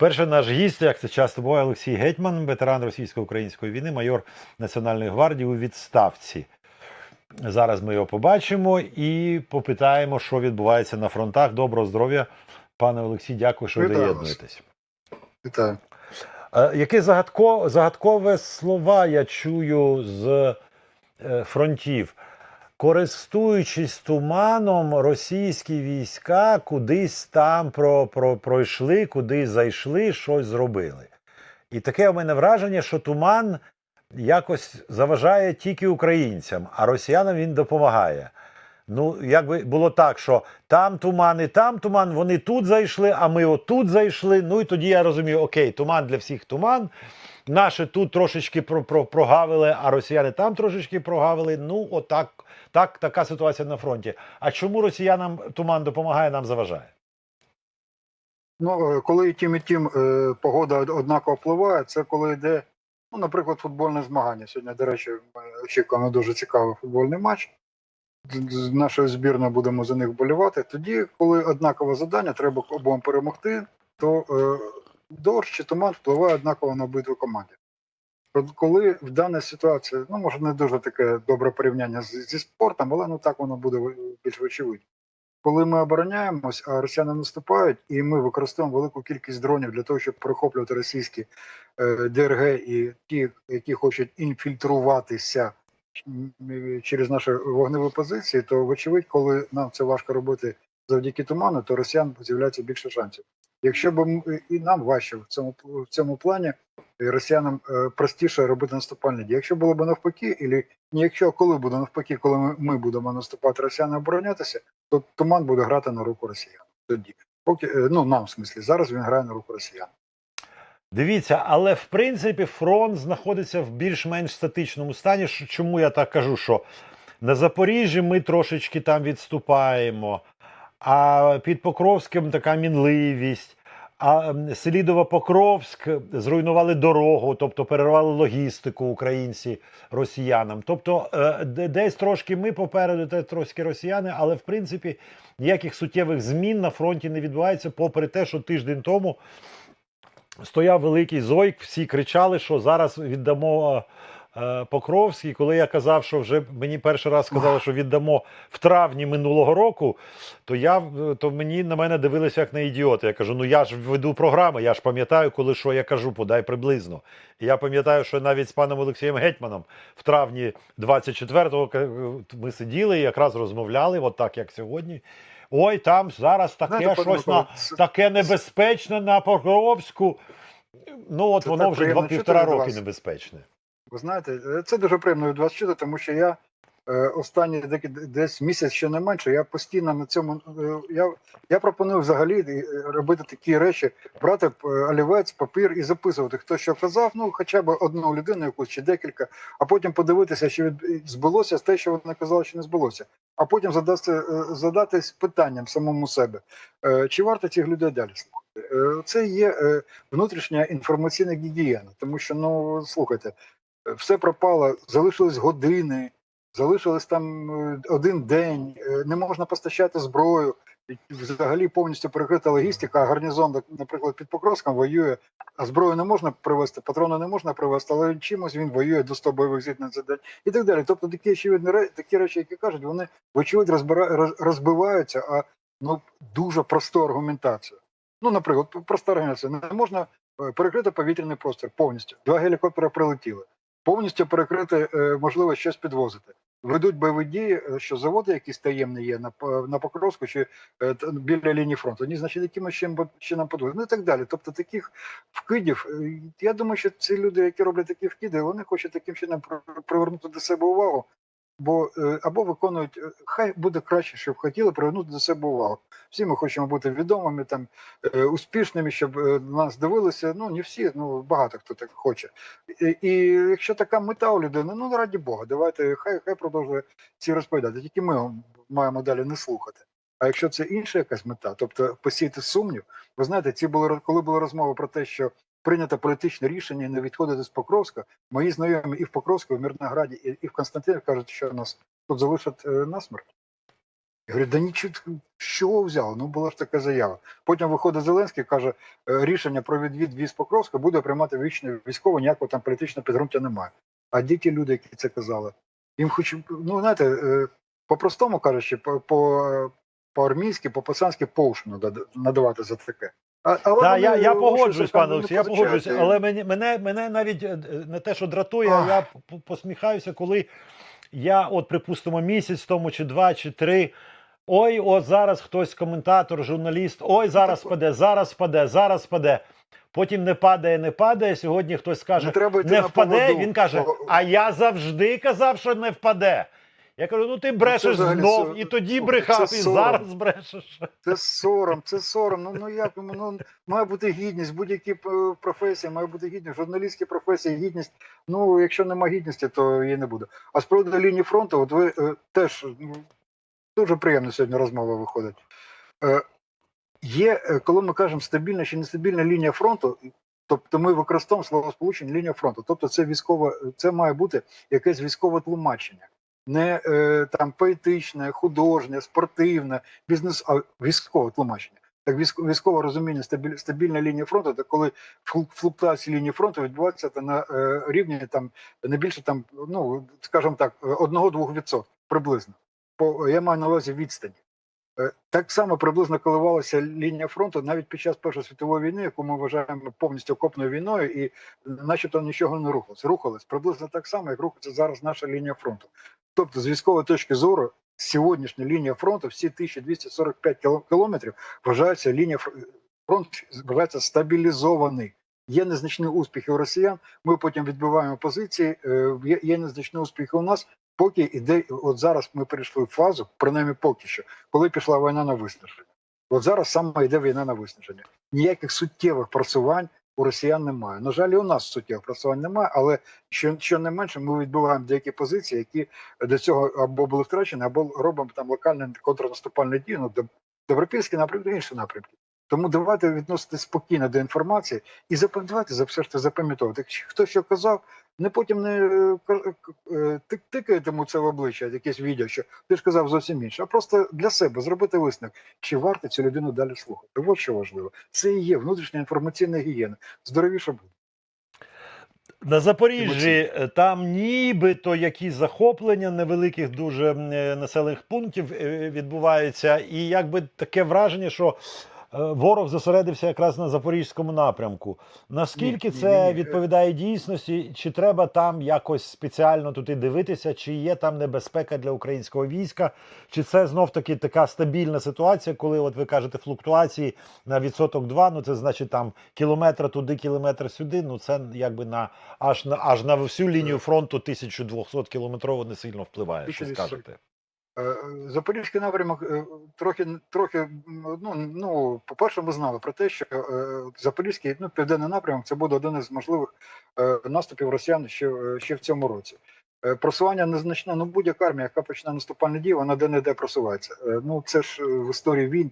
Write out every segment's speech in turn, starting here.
Перший наш гість, як це часто буває, Олексій Гетьман, ветеран російсько-української війни, майор Національної гвардії у відставці. Зараз ми його побачимо і попитаємо, що відбувається на фронтах. Доброго здоров'я, пане Олексій, дякую, що Вітаю доєднуєтесь. Вітаю. Е, Яке загадко, загадкове слова я чую з е, фронтів. Користуючись туманом, російські війська кудись там про, про, пройшли, кудись зайшли, щось зробили. І таке у мене враження, що туман якось заважає тільки українцям, а росіянам він допомагає. Ну, якби було так, що там туман і там туман, вони тут зайшли, а ми отут зайшли. Ну і тоді я розумію, окей, туман для всіх туман. Наші тут трошечки про, про, прогавили, а росіяни там трошечки прогавили. Ну, отак, так, така ситуація на фронті. А чому росіянам туман допомагає, нам заважає? Ну, е, коли і тим, і тим е, погода однаково впливає, це коли йде, ну, наприклад, футбольне змагання. Сьогодні, до речі, ми очікуємо дуже цікавий футбольний матч. З- нашою збірною будемо за них болівати. Тоді, коли однакове завдання, треба обом перемогти, то е, дощ чи туман впливає однаково на обидві команди. От Коли в даній ситуації, ну може не дуже таке добре порівняння з- зі спортом, але ну так воно буде більш вочевидь. Коли ми обороняємось, а росіяни наступають, і ми використовуємо велику кількість дронів для того, щоб перехоплювати російські е, ДРГ і ті, які хочуть інфільтруватися через наші вогневі позиції, то вочевидь, коли нам це важко робити завдяки туману, то росіян з'являється більше шансів. Якщо б і нам важче в цьому в цьому плані, і росіянам е, простіше робити наступальні дії. Якщо було б навпаки, і якщо коли буде навпаки, коли ми, ми будемо наступати, росіяни оборонятися, то туман буде грати на руку росіян. Тоді, поки е, ну нам в смислі, зараз він грає на руку росіян. Дивіться, але в принципі фронт знаходиться в більш-менш статичному стані. Чому я так кажу? Що на Запоріжжі ми трошечки там відступаємо, а під Покровським така мінливість. А Селідово-Покровськ зруйнували дорогу, тобто перервали логістику українці росіянам. Тобто е, десь трошки ми попереду, десь трошки росіяни, але в принципі ніяких суттєвих змін на фронті не відбувається, попри те, що тиждень тому стояв великий зойк, всі кричали, що зараз віддамо Покровський. Коли я казав, що вже мені перший раз сказали, що віддамо в травні минулого року, то я е, то мені на мене дивилися як на ідіота. Я кажу: ну я ж веду програми, я ж пам'ятаю, коли що я кажу, подай приблизно. І я пам'ятаю, що навіть з паном Олексієм Гетьманом в травні 24-го ми сиділи і якраз розмовляли, от так як сьогодні. Ой, там зараз таке Знаєте, щось на таке небезпечне на Покровську. Ну, от Це воно вже два півтора роки небезпечне. Ви знаєте, е, це дуже приємно від вас чути, тому що я е, останні десь місяць ще не менше. Я постійно на цьому е, я, я пропоную взагалі робити такі речі, брати олівець, папір і записувати, хто що казав, ну хоча б одну людину, якусь чи декілька, а потім подивитися, що від, збулося з те, що вони казали, що не збулося. А потім задасти, е, задатись питанням самому себе, чи варто цих людей далі слухати. Це є внутрішня інформаційна гігієна, тому що ну слухайте все пропало, залишились години, залишилось там е, один день, е, не можна постачати зброю. Взагалі повністю перекрита логістика, а гарнізон, наприклад, під Покровськом воює, а зброю не можна привезти, патрони не можна привезти, але чимось він воює до 100 бойових зіткнень за день і так далі. Тобто такі очевидні такі речі, які кажуть, вони вочевидь розбиваються, а ну дуже просту аргументацію. Ну, наприклад, проста аргументація. Не можна е, перекрити повітряний простір повністю. Два гелікоптери прилетіли повністю перекрити е, можливо щось підвозити. Ведуть бойові дії, е, що заводи якісь таємні є на на Покровську чи е, біля лінії фронту. Ні, значить, якимось чином чином. Ну і так далі. Тобто таких вкидів. Я думаю, що ці люди, які роблять такі вкиди, вони хочуть таким чином при- привернути до себе увагу. Бо е, або виконують, е, хай буде краще, щоб хотіли привернути до себе увагу. Всі ми хочемо бути відомими, там е, успішними, щоб нас дивилися. Ну не всі, ну багато хто так хоче. І, і якщо така мета у людини, ну раді Бога, давайте хай хай продовжує ці розповідати. Тільки ми маємо далі не слухати. А якщо це інша якась мета, тобто посіяти сумнів, ви знаєте, ці були коли були розмови про те, що прийнято політичне рішення не відходити з Покровська. Мої знайомі і в Покровську, і в Мирнограді, і, в Константині кажуть, що нас тут залишать е, насмерть. Я говорю, да нічого, чого взяли? Ну була ж така заява. Потім виходить Зеленський, каже, е, рішення про відвід військ Покровська буде приймати вічне військово, ніякого там політичного підґрунтя немає. А де ті люди, які це казали? Їм хоч, ну знаєте, е, по-простому кажучи, по, по, по-армійськи, по-пацанськи поуш надо- надавати за таке. А, але Так, я, я погоджуюсь, пане не Олексій, я погоджуюсь, але мені, мене, мене навіть е, не те, що дратує, а я посміхаюся, коли я, от, припустимо, місяць тому, чи два, чи три. Ой, от зараз хтось коментатор, журналіст, ой, зараз паде, зараз паде, зараз паде. Потім не падає, не падає. Сьогодні хтось скаже, Не треба не впаде. Він каже: А я завжди казав, що не впаде. Я кажу: ну ти брешеш взагалі знов, со- і тоді це брехав, і сором. зараз брешеш. Це сором, це сором. Ну, ну як ну, ну має бути гідність, будь-які е, професії, має бути гідність, журналістські професії, гідність. Ну, якщо нема гідності, то її не буде. А з приводу лінії фронту, от ви е, теж ну, дуже приємно сьогодні розмова виходить. Е, є, е, коли ми кажемо стабільна чи нестабільна лінія фронту, тобто ми використовуємо словосполучення лінія фронту. Тобто це військова, це має бути якесь військове тлумачення. Не е, там поетичне, художнє, спортивне, бізнес, а військове тлумачення. Так військо- військове розуміння стабіль, стабільна лінія фронту, це коли флу- флуктуації лінії фронту відбуваються на е, рівні там не більше там, ну скажімо так, одного-двох відсотків приблизно. По я маю на увазі відстані. Е, Так само приблизно коливалася лінія фронту навіть під час Першої світової війни, яку ми вважаємо повністю окопною війною, і начебто нічого не рухалось. Рухалось приблизно так само, як рухається зараз наша лінія фронту. Тобто, з військової точки зору, сьогоднішня лінія фронту, всі 1245 кіло- кілометрів, вважається лінія фр- фронт вважається стабілізований. Є незначні успіхи у росіян. Ми потім відбиваємо позиції. е, Є, є незначні успіхи у нас. Поки іде, от зараз ми перейшли в фазу, принаймні поки що, коли пішла війна на виснаження. От зараз саме йде війна на виснаження. Ніяких суттєвих просувань у росіян немає. На жаль, і у нас суттєвих просувань немає, але що, що не менше, ми відбуваємо деякі позиції, які до цього або були втрачені, або робимо там локальні контрнаступальні дії, ну, Добропільський напрямок, інші напрямки. Тому давайте відноситись спокійно до інформації і запам'ятати, за все ж запам'ятовувати. Якщо Хто що казав, не потім не е, е, тик- тикає йому це в обличчя, якесь відео, що ти ж казав зовсім інше, а просто для себе зробити висновок, чи варто цю людину далі слухати. От що важливо. Це і є внутрішня інформаційна гігієна. Здоровіше буде. На Запоріжжі е, там нібито якісь захоплення невеликих дуже е, населених пунктів е, відбуваються, і якби таке враження, що е, ворог зосередився якраз на запорізькому напрямку. Наскільки Ні, ні, це ні, ні. відповідає дійсності? Чи треба там якось спеціально туди дивитися, чи є там небезпека для українського війська, чи це знов таки така стабільна ситуація, коли от ви кажете флуктуації на відсоток 2, ну це значить там кілометр туди, кілометр сюди. Ну це якби на аж на аж на всю лінію фронту 1200 кілометрово не сильно впливає. Що скажете? Е, Запорізький напрямок е, трохи трохи ну, ну по-перше, ми знали про те, що е, Запорізький ну, південний напрямок це буде один із можливих наступів росіян ще, ще в цьому році. Просування незначне, ну будь-яка армія, яка почне наступальні дії, вона де-не-де просувається. Е, Ну це ж в історії війн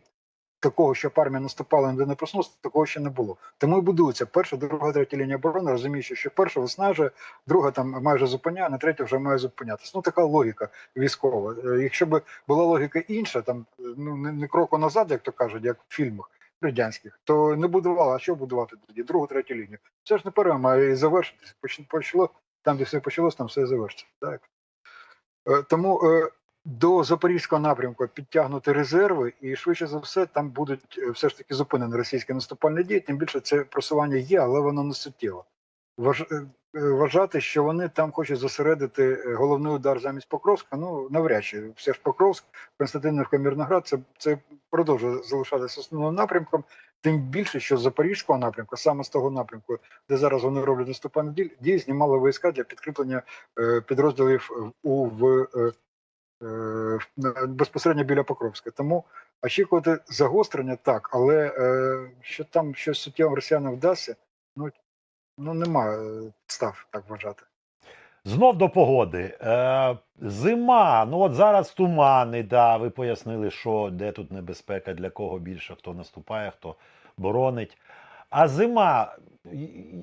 такого, щоб армія наступала ніде не проснулася, такого ще не було. Тому і будується перша, друга, третя лінія оборони, розуміючи, що перша виснажує, друга там майже зупиняє, на третя вже має зупинятися. Ну така логіка військова. Е, Якщо б була логіка інша, там ну не, кроку назад, як то кажуть, як в фільмах радянських, то не будувала. А що будувати тоді? Другу, третю лінію. Це ж не перше має і завершитися. Почало там, де все почалось, там все завершиться. Так. Е, Тому е, до запорізького напрямку підтягнути резерви, і швидше за все там будуть е, все ж таки зупинені російські наступальні дії. Тим більше це просування є, але воно не суттєво. Е, е, вважати, що вони там хочуть зосередити головний удар замість Покровська. Ну навряд чи все ж Покровськ, Константинівка, Мірноград, це, це продовжує залишатися основним напрямком. Тим більше, що з запорізького напрямку, саме з того напрямку, де зараз вони роблять наступальні дії, знімали війська для підкріплення підрозділів у в- безпосередньо біля Покровська. Тому очікувати загострення так, але е, що там щось суттєво росіянам вдасться, ну, ну немає підстав так вважати. Знов до погоди. Е, зима. Ну от зараз тумани. Да, ви пояснили, що де тут небезпека, для кого більше, хто наступає, хто боронить. А зима,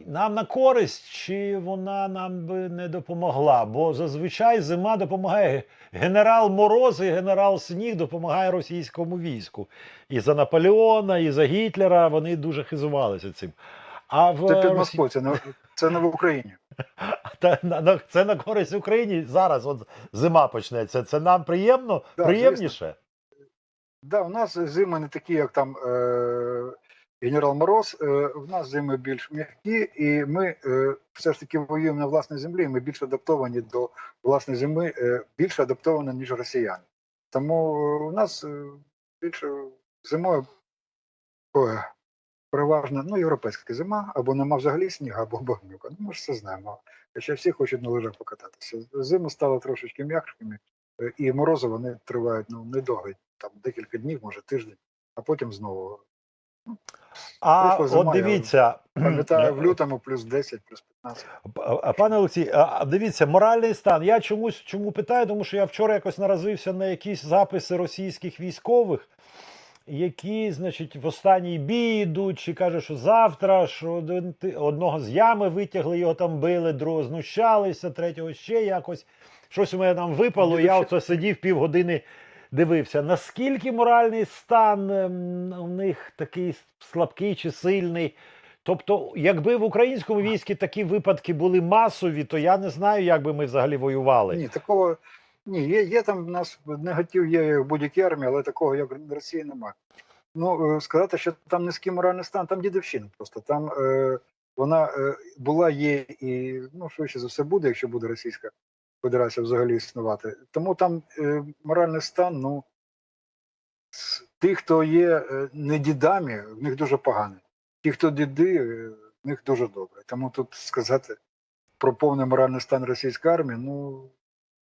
нам на користь, чи вона нам би не допомогла? Бо зазвичай зима допомагає генерал Мороз і генерал Сніг допомагає російському війську. І за Наполеона, і за Гітлера вони дуже хизувалися цим. А в Це під Росі- Москвою, це не, це не в Україні. та, на, на, це на користь Україні. Зараз от зима почнеться. Це нам приємно, Да, приємніше. Да, у нас зими не такі, як там е, генерал Мороз. Е, у нас зими більш м'які, і ми е, все ж таки воюємо на власній землі. Ми більш адаптовані до власної зими, е, більше адаптовані, ніж росіяни. Тому у нас більше зимою ой, переважно ну, європейська зима, або нема взагалі снігу, або багнюка. Ну, ми ж це знаємо. Хоча всі хочуть на лижах покататися. Зими стали трошечки м'якшими, і морози вони тривають ну, недовго, там декілька днів, може тиждень, а потім знову. А зима, от я дивіться, Пам'ятаю, в лютому плюс 10, плюс 15. А, Пане Олексій, а дивіться, моральний стан. Я чомусь чому питаю, тому що я вчора якось наразився на якісь записи російських військових, які, значить, в останній бій йдуть, чи каже, що завтра, що один ти- одного з ями витягли, його там били, другого знущалися, третього ще якось. Щось у мене там випало. Я оце сидів півгодини. Дивився, наскільки моральний стан ем, у них такий слабкий чи сильний. Тобто, якби в українському війську такі випадки були масові, то я не знаю, як би ми взагалі воювали. Ні, такого ні, є, є там в нас негатив є в будь-якій армії, але такого, як в Росії, немає. Ну, е, сказати, що там низький моральний стан, там дідовщина просто. Там е, вона е, була, є і ну, швидше за все буде, якщо буде Російська Федерація взагалі існувати. Тому там е, моральний стан, ну, тих, хто є е, не дідами, в них дуже поганий. Ті, хто діди, е, в них дуже добре. Тому тут сказати про повний моральний стан російської армії, ну,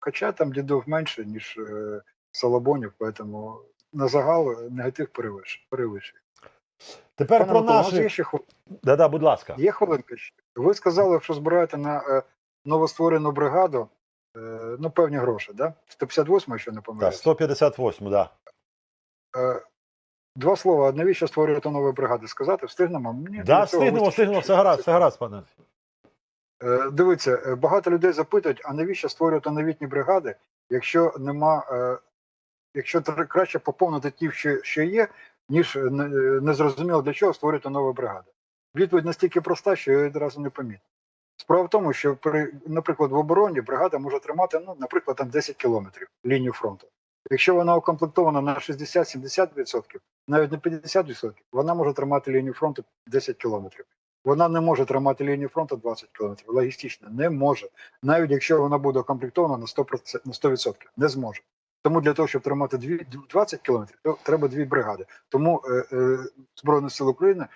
хоча там дідов менше, ніж е, Солобонів, поэтому на загал негатив перевищує. Тепер Пане про наші. ще хвил- Да-да, будь ласка. Є хвилинка ще. Ви сказали, що збираєте на е, новостворену бригаду е, ну, певні гроші, да? 158, якщо не Так, помиляюсь. 158, да. Е, Два слова, навіщо створювати нові бригади? Сказати, встигнемо? Мені Да, для цього встигнемо, вистачить. встигнемо, все гаразд, все гаразд, пане. Е, Дивіться, е, багато людей запитують, а навіщо створювати новітні бригади, якщо нема, е, якщо тр- краще поповнити ті, що, що є, ніж е, не, е, не зрозуміло для чого створювати нові бригади. Відповідь настільки проста, що я одразу не помітив. Справа в тому, що при, наприклад, в обороні бригада може тримати, ну, наприклад, там 10 кілометрів лінію фронту. Якщо вона укомплектована на 60-70%, навіть на 50%, вона може тримати лінію фронту 10 кілометрів. Вона не може тримати лінію фронту 20 кілометрів. Логістично не може. Навіть якщо вона буде укомплектована на 100%, на 100%. Не зможе. Тому для того, щоб тримати 20 кілометрів, то треба дві бригади. Тому е, е, Збройні сили України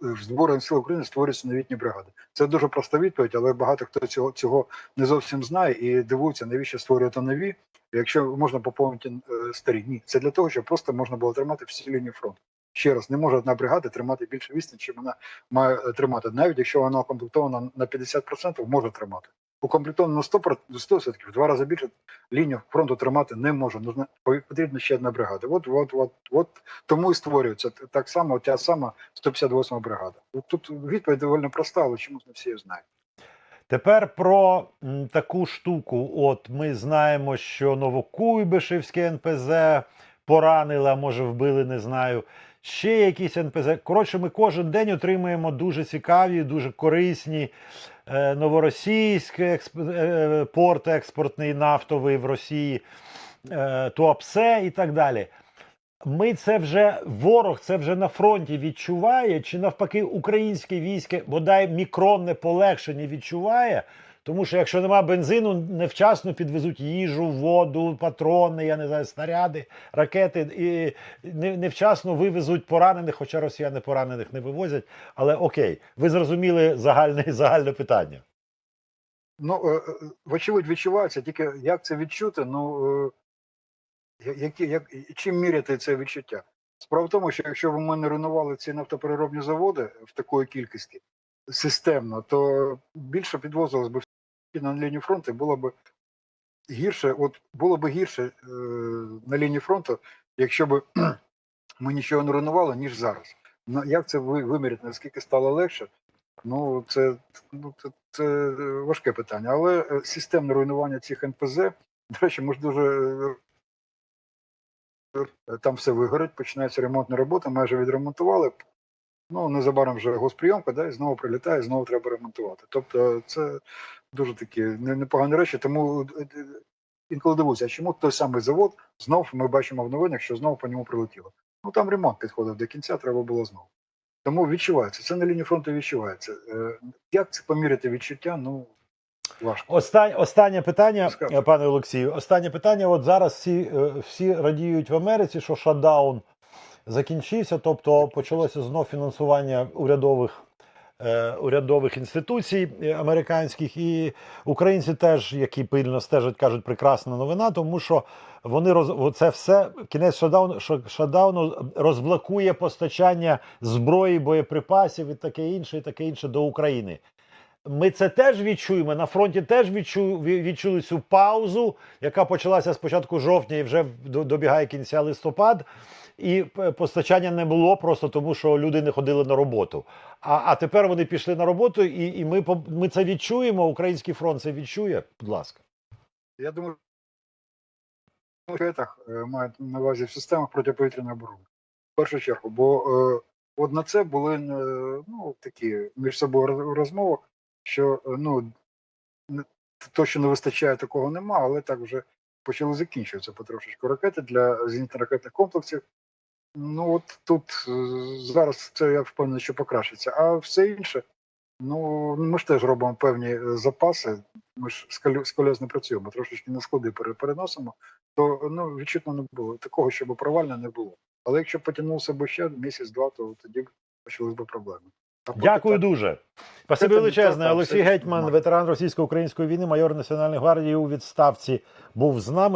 в Збройних сил України створюються новітні бригади. Це дуже проста відповідь, але багато хто цього цього не зовсім знає і дивується, навіщо створювати нові, якщо можна поповнити е, старі. Ні, це для того, щоб просто можна було тримати всі лінії фронту. Ще раз, не може одна бригада тримати більше відстань, чим вона має е, тримати. Навіть якщо вона укомплектована на 50%, може тримати. Укомплектована на 100%, 100% в два рази більше лінію фронту тримати не може. Нужна потрібна ще одна бригада. От, от, от, от тому і створюється так само ця сама 158 бригада. Тут відповідь доволі проста, але чомусь не всі її знають. Тепер про таку штуку. От ми знаємо, що Новокуйбишевське НПЗ поранили, а може вбили, не знаю. Ще якісь НПЗ. Коротше, ми кожен день отримуємо дуже цікаві, дуже корисні новоросійськ, експ... е, порт експортний нафтовий в Росії, е, Туапсе і так далі. Ми це вже ворог, це вже на фронті відчуває, чи навпаки, українське військо бодай мікронне полегшення відчуває. Тому що якщо нема бензину, невчасно підвезуть їжу, воду, патрони, я не знаю, снаряди, ракети і невчасно вивезуть поранених, хоча росіяни поранених не вивозять. Але окей, ви зрозуміли загальне, загальне питання. Ну, е, е, вочевидь, відчувається, тільки як це відчути, ну е, які, як, чим міряти це відчуття? Справа в тому, що якщо б ми не руйнували ці нафтопереробні заводи в такої кількості системно, то більше підвозилось би на лінію фронту, було б гірше, от було б гірше е, на лінії фронту, якщо б ми нічого не руйнували, ніж зараз. Як це ви- виміряти, наскільки стало легше? Ну, це, ну, це, це важке питання. Але е, системне руйнування цих НПЗ, до речі, ми ж дуже е, е, там все вигорить, починається ремонтна робота, майже відремонтували. Ну, незабаром вже госприйомка, да, і знову прилітає, знову треба ремонтувати. Тобто, це дуже такі непогані речі. Тому е, е, інколи дивуюся, а чому той самий завод знов ми бачимо в новинах, що знову по ньому прилетіло. Ну там ремонт підходив до кінця, треба було знову. Тому відчувається. Це на лінії фронту відчувається. Е, Як це поміряти відчуття? Ну важко. Остань, останнє питання, Скажи. е, пане Олексію. Останнє питання. От зараз всі, всі радіють в Америці, що шатдаун закінчився, тобто почалося знов фінансування урядових. е, Урядових інституцій е, американських і українці теж, які пильно стежать, кажуть, прекрасна новина, тому що вони роз це все кінець шатдауну, ша- шатдауну розблокує постачання зброї, боєприпасів і таке інше, і таке інше до України. Ми це теж відчуємо. На фронті теж відчу, відчули цю паузу, яка почалася з початку жовтня і вже добігає кінця листопад. І постачання не було просто тому, що люди не ходили на роботу. А, а тепер вони пішли на роботу, і, і ми, ми це відчуємо. Український фронт це відчує. Будь ласка. Я думаю, ракетах мають на увазі в системах протиповітряної оборони. В першу чергу, бо е, от на це були е, ну, такі між собою розмови, що е, ну, то, що не вистачає, такого нема, але так вже почали закінчуватися потрошечку ракети для зенітно-ракетних комплексів. Ну от тут е, зараз це я впевнений, що покращиться. А все інше, ну ми ж теж робимо певні е, запаси. Ми ж з колес не працюємо, трошечки на склади переносимо, то ну відчутно не було. Такого, щоб провально не було. Але якщо потягнувся б ще місяць-два, то тоді б почались б проблеми. Дякую так. дуже. Спасибі величезне. Олексій Гетьман, ветеран російсько-української війни, майор Національної гвардії у відставці, був з нами.